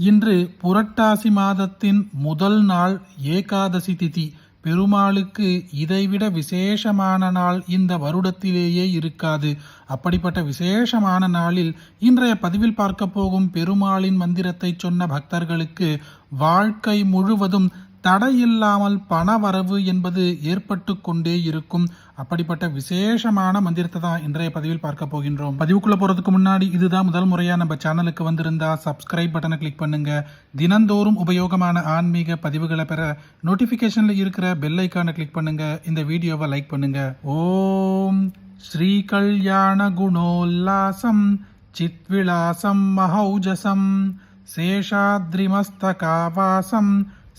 இன்று புரட்டாசி மாதத்தின் முதல் நாள் ஏகாதசி திதி. பெருமாளுக்கு இதைவிட விசேஷமான நாள் இந்த வருடத்திலேயே இருக்காது. அப்படிப்பட்ட விசேஷமான நாளில் இன்றைய பதிவில் பார்க்க போகும் பெருமாளின் மந்திரத்தை சொன்ன பக்தர்களுக்கு வாழ்க்கை முழுவதும் தடையில்லாமல் பணவரவு என்பது ஏற்பட்டு கொண்டே இருக்கும். அப்படிப்பட்ட விசேஷமான மந்திரத்தை தான் இன்றைய பதிவில் பார்க்க போகின்றோம். பதிவுக்குள்ள போறதுக்கு முன்னாடி இதுதான் முதல் முறையா நம்ம சேனலுக்கு வந்திருந்தா சப்ஸ்கிரைப் பட்டனை கிளிக் பண்ணுங்க. தினந்தோறும் உபயோகமான ஆன்மீக பதிவுகளை பெற நோட்டிபிகேஷன்ல இருக்கிற பெல் ஐக்கானை கிளிக் பண்ணுங்க. இந்த வீடியோவை லைக் பண்ணுங்க. ஓம் ஸ்ரீ கல்யாண குணோல்லாசம் சித்விலாசம் மகௌஜசம் சேஷாத்ரிமஸ்தகாவாசம்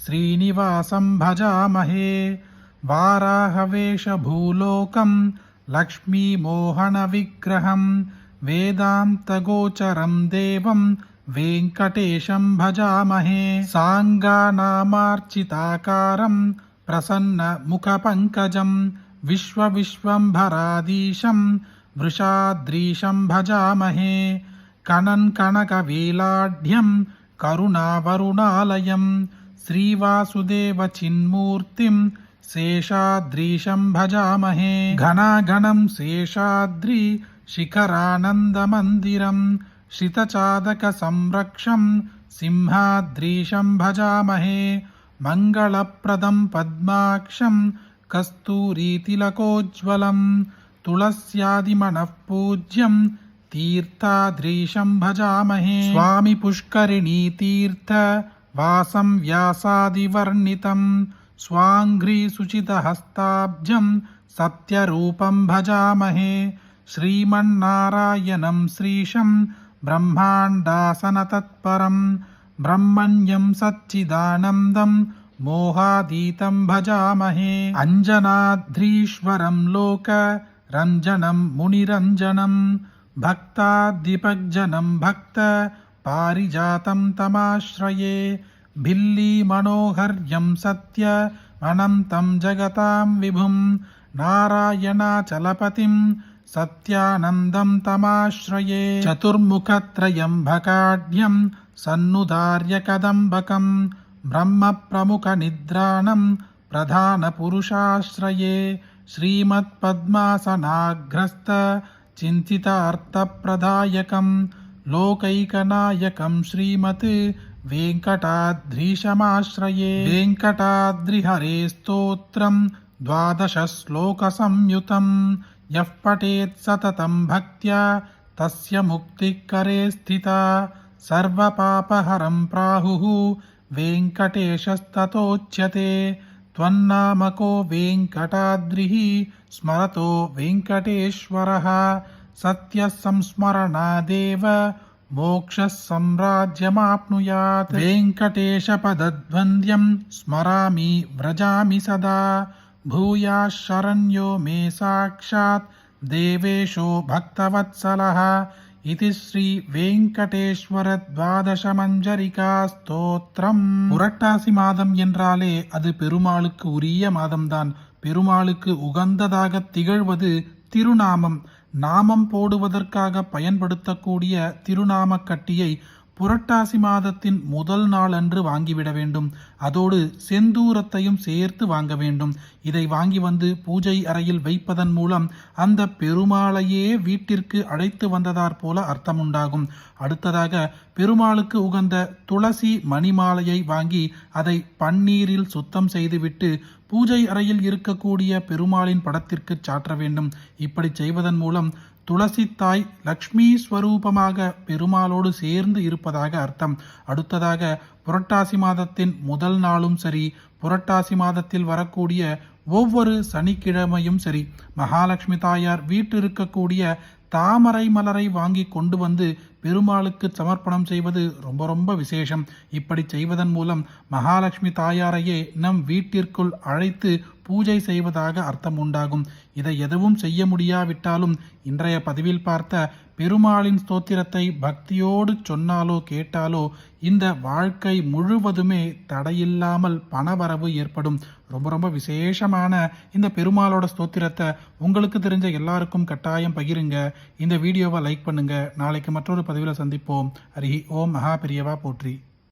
श्रीनिवासं भजामहे। वाराहवेशभूलोकं, लक्ष्मीमोहनविग्रहं, वेदान्तगोचरं देवं, वेङ्कटेशं भजामहे। साङ्गानामार्चिताकारं, प्रसन्नमुखपङ्कजं, विश्वविश्वम्भराधीशं, वृषाद्रीशं भजामहे। कनन्कनकवीलाढ्यं करुणावरुणालयम् श्रीवासुदेवचिन्मूर्तिं शेषाद्रीशं भजामहे घनाघनं शेषाद्रि शिखरानन्दमन्दिरं श्रितचादकसंरक्षं सिंहाद्रीशं भजामहे मङ्गलप्रदं पद्माक्षं कस्तूरीतिलकोज्ज्वलं तुलस्यादिमनःपूज्यं तीर्थाद्रीशं भजामहे स्वामि वासं व्यासादिवर्णितं स्वाङ्घ्रिसुचितहस्ताब्जं सत्यरूपं भजामहे। श्रीमन्नारायणं श्रीशं ब्रह्माण्डासनतत्परं ब्रह्मण्यं सच्चिदानन्दं मोहातीतं भजामहे। अञ्जनाद्रीश्वरं लोक रञ्जनं मुनिरञ्जनं भक्ताद्दिपग्जनं भक्त पारिजातं तमाश्रये भिल्लीमनोहर्यं सत्य अनन्तं जगतां विभुं नारायणाचलपतिं सत्यानन्दं तमाश्रये चतुर्मुखत्रयम्भकाढ्यं सन्नुदार्यकदम्बकं ब्रह्मप्रमुखनिद्राणं प्रधानपुरुषाश्रये श्रीमत्पद्मासनाग्रस्त चिन्तितार्थप्रदायकम् लोकैकनायकं श्रीमत् वेङ्कटाद्रीशमाश्रये वेङ्कटाद्रिहरे स्तोत्रं द्वादशश्लोकसंयुतं यः पठेत् सततं भक्त्या तस्य मुक्तिकरे स्थिता सर्वपापहरं प्राहुः वेङ्कटेशस्ततोच्यते त्वन्नामको वेङ्कटाद्रिः स्मरतो वेङ्कटेश्वरः सत्यः संस्मरणादेव मोक्षः सम्राज्यमाप्नुयात् वेङ्कटेशपदद्वन्द्यं स्मरामि व्रजामि सदा भूयाः शरण्यो मे साक्षात् देवेशो भक्तवत्सलः इति ஸ்ரீ வெங்கடேஸ்வர துவாதசமஞ்சரிகா ஸ்தோத்திரம் புரட்டாசி மாதம் என்றாலே அது பெருமாளுக்கு உரிய மாதம்தான் பெருமாளுக்கு உகந்ததாக திகழ்வது திருநாமம் நாமம் போடுவதற்காக பயன்படுத்தக்கூடிய திருநாமக்கட்டியை புரட்டாசி மாதத்தின் முதல் நாள் அன்று வாங்கிவிட வேண்டும். அதோடு செந்தூரத்தையும் சேர்த்து வாங்க வேண்டும். இதை வாங்கி வந்து பூஜை அறையில் வைப்பதன் மூலம் அந்த பெருமாளையே வீட்டிற்கு அழைத்து வந்ததாற் போல அர்த்தம் உண்டாகும் அடுத்ததாக பெருமாளுக்கு உகந்த துளசி மணிமாலையை வாங்கி அதை பன்னீரில் சுத்தம் செய்துவிட்டு பூஜை அறையில் இருக்கக்கூடிய பெருமாளின் படத்திற்கு சாற்ற வேண்டும். இப்படி செய்வதன் மூலம் துளசி தாய் லக்ஷ்மி ஸ்வரூபமாக பெருமாளோடு சேர்ந்து இருப்பதாக அர்த்தம். அடுத்ததாக புரட்டாசி மாதத்தின் முதல் நாளும் சரி புரட்டாசி மாதத்தில் வரக்கூடிய ஒவ்வொரு சனிக்கிழமையும் சரி மகாலட்சுமி தாயார் வீட்டிருக்கக்கூடிய தாமரை மலரை வாங்கி கொண்டு வந்து பெருமாளுக்கு சமர்ப்பணம் செய்வது ரொம்ப ரொம்ப விசேஷம். இப்படி செய்வதன் மூலம் மகாலட்சுமி தாயாரையே நம் வீட்டிற்குள் அழைத்து பூஜை செய்வதாக அர்த்தம் உண்டாகும். இதை எதுவும் செய்ய முடியாவிட்டாலும் இன்றைய பதிவில் பார்த்த பெருமாளின் ஸ்தோத்திரத்தை பக்தியோடு சொன்னாலோ கேட்டாலோ இந்த வாழ்க்கை முழுவதுமே தடையில்லாமல் பணவரவு ஏற்படும். ரொம்ப ரொம்ப விசேஷமான இந்த பெருமாளோட ஸ்தோத்திரத்தை உங்களுக்கு தெரிஞ்ச எல்லாருக்கும் கட்டாயம் பகிருங்க. இந்த வீடியோவை லைக் பண்ணுங்க. நாளைக்கு மற்றொரு பதிவில் சந்திப்போம். ஹரி ஓம் மகாபிரியவா போற்றி.